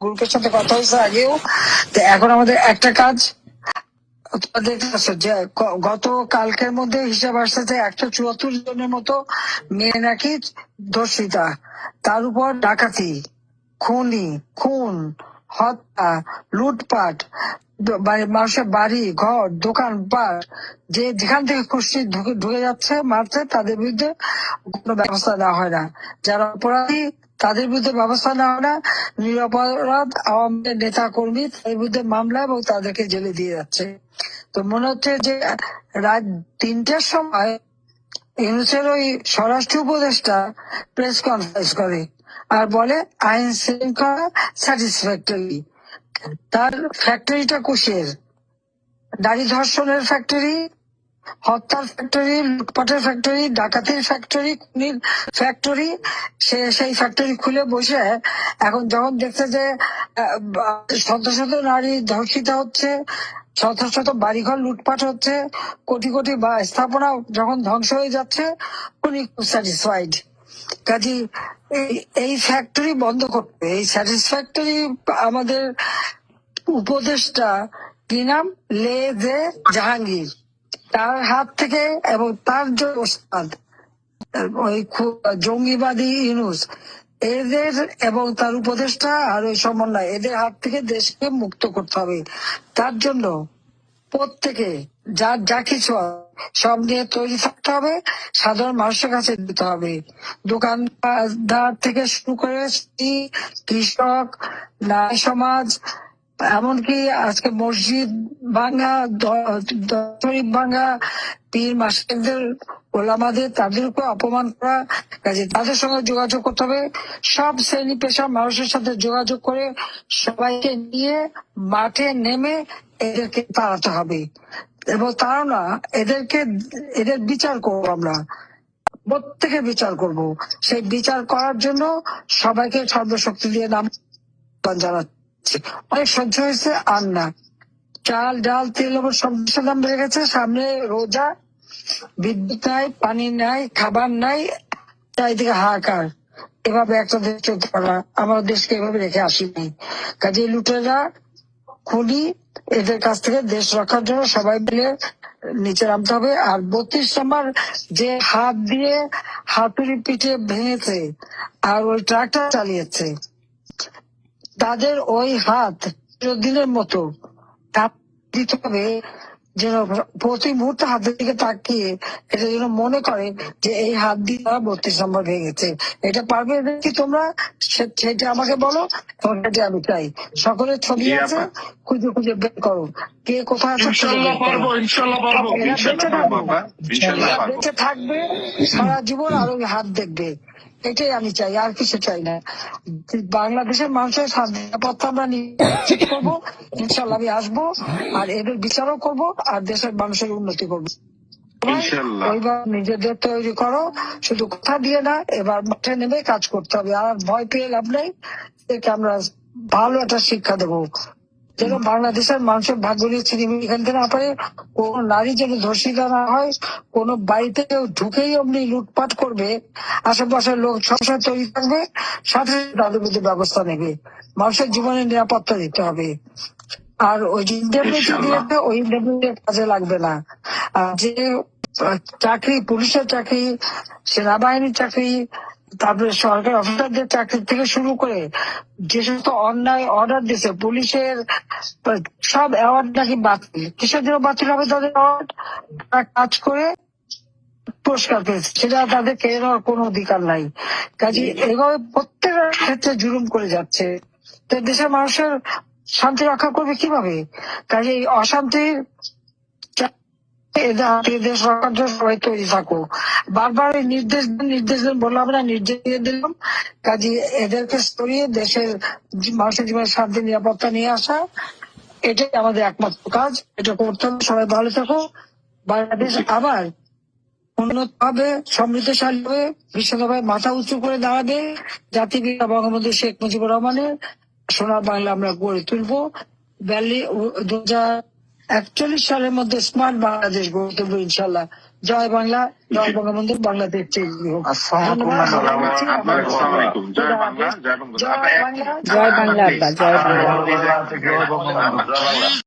গ্রুপের সাথে কথা হয়েছে আগেও। তো এখন আমাদের একটা কাজ গত কালকের মধ্যে হিসাব আসছে যে একশো চুয়াত্তর জনের মতো মেয়ে নাকি ধর্ষিতা তার উপর ডাকাতি, খুনি, খুন, হত্যা, লুটপাট মানুষের বাড়ি, ঘর, দোকান পাট যে যেখান থেকে খুশি ঢুকে যাচ্ছে, মারছে, তাদের বিরুদ্ধে কোনো ব্যবস্থা নেওয়া হয় না। যারা অপরাধী তাদের বিরুদ্ধে ব্যবস্থা নেওয়া না, নিরপরাধ আওয়ামী নেতা কর্মী তাদের বিরুদ্ধে মামলা এবং তাদেরকে জেলে দিয়ে যাচ্ছে। তো মনে হচ্ছে যে, রাত তিনটার সময় ইউনুসের ওই স্বরাষ্ট্র উপদেষ্টা প্রেস কনফারেন্স করে আর বলে, আইন শৃঙ্খলা স্যাটিসফ্যাক্টরি তার ফ্যাক্টরিটা কুশের নারী ধর্ষণের ফ্যাক্টরি হত্যার ফ্যাক্টরি লুটপাটের ফ্যাক্টরি ডাকাতির ফ্যাক্টরি খুনির ফ্যাক্টরি সে সেই ফ্যাক্টরি খুলে বসে এখন যখন দেখছে যে শত শত নারী ধর্ষিত হচ্ছে, শত শত বাড়িঘর লুটপাট হচ্ছে, কোটি কোটি স্থাপনা যখন ধ্বংস হয়ে যাচ্ছে উনি খুব স্যাটিসফাইড কাজী এই এই ফ্যাক্টরি বন্ধ করতে, এই স্যাটিসফ্যাক্টরি আমাদের উপদেশটা কি নাম? লে জে জাহাঙ্গীর। তার হাত থেকে এবং তার যে ওস্তাদ ওই জঙ্গিবাদী ইউনুস, এদের এবং তার উপদেষ্টা আর ওই সমন্বয়, এদের হাত থেকে দেশকে মুক্ত করতে হবে। তার জন্য প্রত্যেকে যার যা কিছু সব নিয়ে তৈরি থাকতে হবে, সাধারণ মানুষের কাছে দিতে হবে। দোকানদার থেকে শুরু করে কৃষক, নারী সমাজ এমনকি আজকে মসজিদ ভাঙ্গা দ- দ- শরীফ ভাঙ্গা পীর মাসিকদের ওলামাদের তাদেরকে অপমান করা, কাজে তাদের সঙ্গে যোগাযোগ করতে হবে। সব শ্রেণি পেশার মানুষের সাথে যোগাযোগ করে সবাইকে নিয়ে মাঠে নেমে এদেরকে তাড়াতে হবে। এবং তারা না, এদেরকে, এদের বিচার করব আমরা। প্রত্যেকে বিচার করব। সেই বিচার করার জন্য সবাইকে সর্বশক্তি দিয়ে নাম জানাচ্ছি। অনেক সহ্য হয়েছে, আর না। চাল, ডাল, তেল ওপর সব দাম বেড়ে গেছে। সামনে রোজা, বিদ্যুৎ নাই, পানি নাই, খাবার নাই, চারিদিকে হাহাকার। এভাবে একটা দেশ চলতে পারা আমার দেশকে এভাবে রেখে আসিনি কাজে লুটেরা, খুনি, এদের কাছ থেকে দেশ রক্ষার জন্য সবাই মিলে নিচে নামতে হবে। আর বত্রিশ নম্বর, যে হাত দিয়ে হাতুড়ি পিঠে ভেঙেছে, আর ওই ট্রাকটা চালিয়েছে তাদের ওই হাত দিনের মতো দিতে হবে যেন প্রতি মুহূর্তে হাতের দিকে তাকিয়ে এটা যেন মনে করে যে এই হাত দিয়ে তারা বত্রিশ নম্বর ভেঙেছে এটা পারবে কি তোমরা? সেটা আমাকে বলো এবং সেটা আমি চাই। সকলের ছবি আছে? খুঁজে খুঁজে বের করো। কে কোথায় আছে বেঁচে থাকবে। সারা জীবন আর ওই হাত দেখবে। এটাই আমি চাই আর কিছু চাই না। বাংলাদেশের মানুষের স্বাধীন নিরাপত্তা আমরা নিশ্চিত করব ইনশাল্লাহ আমি আসব আর এদের বিচারও করব আর দেশের মানুষের উন্নতি করব। ওইবার নিজেদের তৈরি করো শুধু কথা দিয়ে না এবার মাঠে নেমে কাজ করতে হবে। আর ভয় পেয়ে লাভ নেই আমরা ভালো একটা শিক্ষা দেবো। যেন বাংলাদেশের মানুষের ভাগ্য নিয়ে ছিনিমিনি খেলতে না পারে কোন নারী যেন ধর্ষিতা না হয় কোন বাড়িতে কেউ ঢুকেই অমনি লুটপাট করবে আশেপাশের লোক সবসময় তৈরি থাকবে সাথে তাদের বিরুদ্ধে ব্যবস্থা নেবে। মানুষের জীবনের নিরাপত্তা দিতে হবে। আর ওই যে ইন্টারভিউ। দিয়েছে ওই ইন্টারভিউ কাজে লাগবে না। যে চাকরি পুলিশের চাকরি সেনাবাহিনীর চাকরি তারপরে সরকার অফিসারদের চাকরি থেকে শুরু করে যে সমস্ত অন্যায় অর্ডার দিছে পুলিশের, সব অ্যাওয়ার্ড নাকি বাতিল। কিসের জন্য বাতিল হবে তাদের অ্যাওয়ার্ড কাজ করে পুরস্কার পেয়েছে। সেটা তাদের কেড়ে নেওয়ার কোনো অধিকার নাই। কাজে এভাবে প্রত্যেকের ক্ষেত্রে জুলুম করে যাচ্ছে। দেশের মানুষের শান্তি রক্ষা করবে কীভাবে? কাজে এই অশান্তির সবাই তৈরি থাকো বারবার নির্দেশ দেন, নির্দেশ দেন বললাম নির্দেশ দিয়ে দিলাম। কাজে এদেরকে সরিয়ে দেশের মানুষের জীবনে শান্তি নিরাপত্তা নিয়ে আসা এটাই আমাদের একমাত্র কাজ। এটা করতে হবে। সবাই ভালো থাকো বাংলাদেশ আবার উন্নত হবে সমৃদ্ধশালী হবে বিশ্বসভায় মাথা উঁচু করে দাঁড়াবে। জাতিপিতা বঙ্গবন্ধু শেখ মুজিবুর রহমানের সোনার বাংলা আমরা গড়ে তুলবো। ভ্যালি দু একচল্লিশ সালের মধ্যে স্মার্ট বাংলাদেশ গড়ে তুলবো ইনশাল্লাহ জয় বাংলা জয় বঙ্গবন্ধু বাংলাদেশ। জয় বাংলা জয় বাংলা